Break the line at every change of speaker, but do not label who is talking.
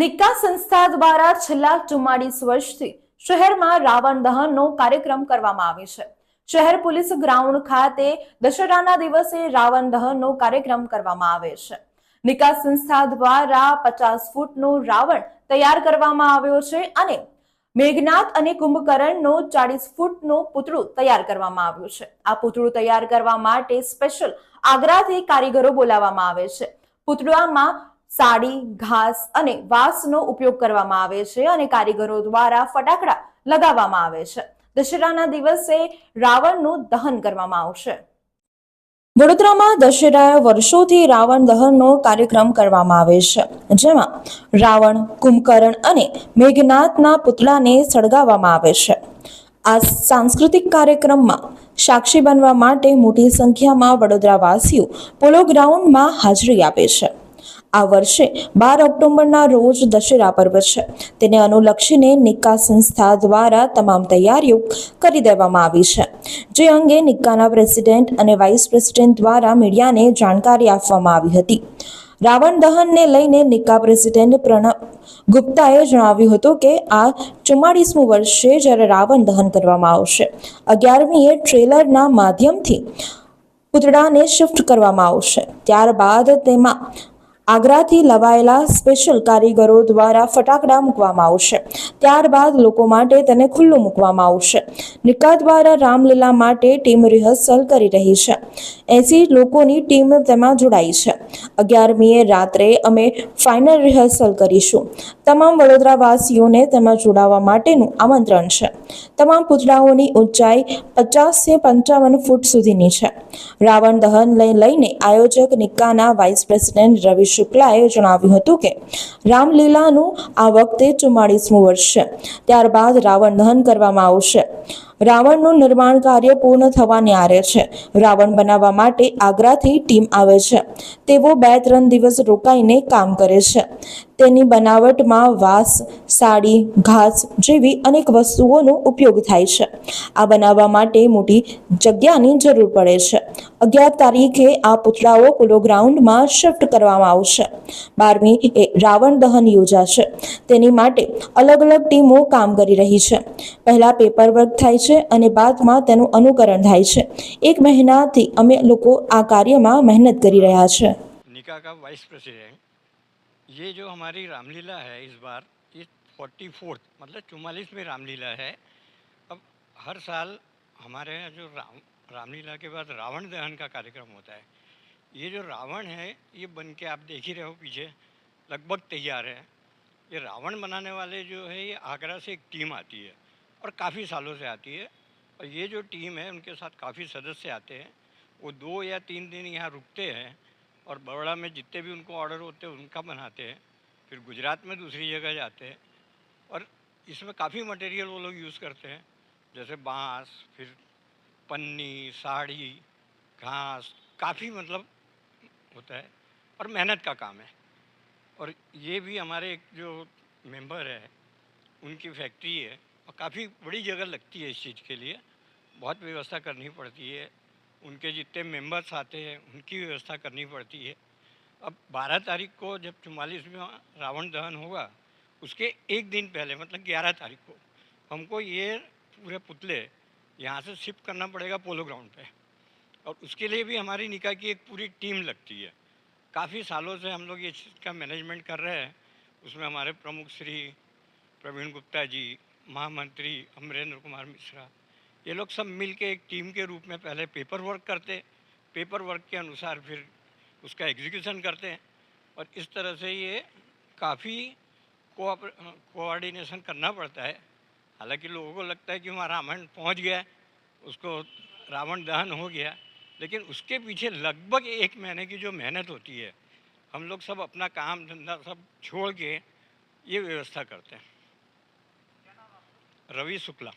નિક્કા સંસ્થા દ્વારા છેલ્લા ચુમ્માળીસ વર્ષથી શહેરમાં રાવણ દહનનો કાર્યક્રમ કરવામાં આવે છે. શહેર પોલીસ ગ્રાઉન્ડ ખાતે દશેરાના દિવસે રાવણ દહનનો કાર્યક્રમ કરવામાં આવે છે. નિકા સંસ્થા દ્વારા પચાસ ફૂટનો રાવણ તૈયાર કરવામાં આવ્યો છે અને મેઘનાથ અને કુંભકર્ણનો ચાળીસ ફૂટનો પૂતળું તૈયાર કરવામાં આવ્યું છે. આ પૂતળું તૈયાર કરવા માટે સ્પેશિયલ આગ્રાથી કારીગરો બોલાવવામાં આવે છે. પૂતળામાં સાડી, ઘાસ અને વાંસનો ઉપયોગ કરવામાં આવે છે અને કારીગરો દ્વારા ફટાકડા લગાવવામાં આવે છે. દશેરાના દિવસે રાવણનું દહન કરવામાં આવશે. વડોદરામાં દશેરા વર્ષોથી રાવણ દહનનો કાર્યક્રમ કરવામાં આવે છે. જેમાં રાવણ, કુંભકર્ણ અને મેઘનાથના પુતળાને સળગાવવામાં આવે છે. આ સાંસ્કૃતિક કાર્યક્રમમાં સાક્ષી બનવા માટે મોટી સંખ્યામાં વડોદરાવાસીઓ પોલો ગ્રાઉન્ડમાં હાજરી આપે છે. આ વર્ષે બાર ઓક્ટોબરના રોજ દશેરા પર્વ છે. તેને અનુલક્ષીને નિક્કા સંસ્થા દ્વારા તમામ તૈયારીઓ કરી દેવામાં આવી છે. જે અંગે નિક્કાના પ્રેસિડેન્ટ અને વાઇસ પ્રેસિડેન્ટ દ્વારા મીડિયાને જાણકારી આપવામાં આવી હતી. રાવણ દહનને લઈને નિક્કા પ્રેસિડેન્ટ પ્રણવ ગુપ્તાએ જણાવ્યું હતું કે આ ચુમ્માળીસમું વર્ષે જ્યારે રાવણ દહન કરવામાં આવશે, અગિયારમીએ ટ્રેલરના માધ્યમથી પૂતળાને શિફ્ટ કરવામાં આવશે. ત્યારબાદ તેમાં આગ્રાથી લવાયેલા સ્પેશિયલ કારીગરો દ્વારા ફટાકડા મૂકવામાં આવશે. ત્યારબાદ લોકો માટે તેને ખુલ્લું મૂકવામાં આવશે. નિકા દ્વારા રામલીલા માટે ટીમ રિહર્સલ કરી રહી છે. એસી લોકોની ટીમ તેમાં જોડાઈ છે. અગિયારમીએ રાત્રે અમે ફાઇનલ રિહર્સલ કરીશું. તમામ વડોદરાવાસીઓને તેમાં જોડાવા માટેનું આમંત્રણ છે. તમામ પૂતળાઓની ઊંચાઈ પચાસથી પંચાવન ફૂટ સુધીની છે. રાવણ દહનને લઈને આયોજક નિક્કાના વાઇસ પ્રેસિડેન્ટ રવિ શુક્લાએ જણાવ્યું હતું કે, રામલીલાનું આ વખતે ચુમ્માળીસમું વર્ષ છે. ત્યારબાદ રાવણ દહન કરવામાં આવશે. રાવણનું નિર્માણ કાર્ય પૂર્ણ થવાને આરે છે. રાવણ બનાવવા માટે આગ્રાથી ટીમ આવે છે. તેઓ બે ત્રણ દિવસ રોકાઈને કામ કરે છે. તેની બનાવટમાં વાસ, સાડી, ઘાસ જેવી અનેક વસ્તુઓનો ઉપયોગ થાય છે. આ બનાવવા માટે મોટી જગ્યાની જરૂર પડે છે. અગિયાર તારીખે આ પુતળાઓ પોલો ગ્રાઉન્ડમાં શિફ્ટ કરવામાં આવશે. બારમી એ રાવણ દહન યોજાશે. તેની માટે અલગ અલગ ટીમો કામ કરી રહી છે. પહેલાં પેપર વર્ક થાય છે. અને બાદમાં તેનું અનુકરણ થાય છે એક મહિનાથી અમે લોકો આ કાર્યમાં મહેનત કરી રહ્યા છે
निका का वाइस प्रेसिडेंट ये जो हमारी रामलीला है इस बार ये फोर्टी फोर्थ मतलब चुम्मालीस में रामलीला है अब हर साल हमारे यहाँ जो राम रामलीला के बाद रावण दहन का कार्यक्रम होता है ये जो रावण है ये बन के आप देख ही रहे हो पीछे लगभग तैयार है ये रावण बनाने वाले जो है ये आगरा से एक टीम आती है और काफ़ी सालों से आती है। और ये जो टीम है, उनके साथ काफ़ी सदस्य आते हैं। वो दो या तीन दिन यहाँ रुकते हैं और बड़ोड़ा में जितने भी उनको ऑर्डर होते हैं, उनका बनाते हैं। फिर गुजरात में दूसरी जगह जाते हैं। और इसमें काफ़ी मटेरियल वो लोग यूज़ करते हैं। जैसे बाँस, फिर पन्नी, साड़ी, घास, काफ़ी मतलब होता है। और मेहनत का काम है। और ये भी हमारे एक जो मेंबर है, उनकी फैक्ट्री है। और काफ़ी बड़ी जगह लगती है इस चीज़ के लिए। बहुत व्यवस्था करनी पड़ती है। उनके जितने मेंबर्स आते हैं, उनकी व्यवस्था करनी पड़ती है। अब 12 तारीख को जब चुम्बालीसवें रावण दहन होगा, उसके एक दिन पहले मतलब 11 तारीख को, हमको ये पूरे पुतले यहाँ से शिफ्ट करना पड़ेगा पोलो ग्राउंड पे। और उसके लिए भी हमारी निका की एक पूरी टीम लगती है। काफ़ी सालों से हम लोग ये चीज़ का मैनेजमेंट कर रहे हैं। उसमें हमारे प्रमुख श्री प्रवीण गुप्ता जी महामंत्री अमरेंद्र कुमार मिश्रा, ये लोग सब मिल के एक टीम के रूप में पहले पेपर वर्क करते पेपर वर्क के अनुसार फिर उसका एग्जीक्यूशन करते हैं। और इस तरह से ये काफ़ी कोऑर्डिनेशन करना पड़ता है। हालाँकि लोगों को लगता है कि वहाँ रावण पहुँच गया उसको रावण दहन हो गया, लेकिन उसके पीछे लगभग एक महीने की जो मेहनत होती है, हम लोग सब अपना काम धंधा सब छोड़ के ये व्यवस्था करते हैं। રવિ શુક્લા.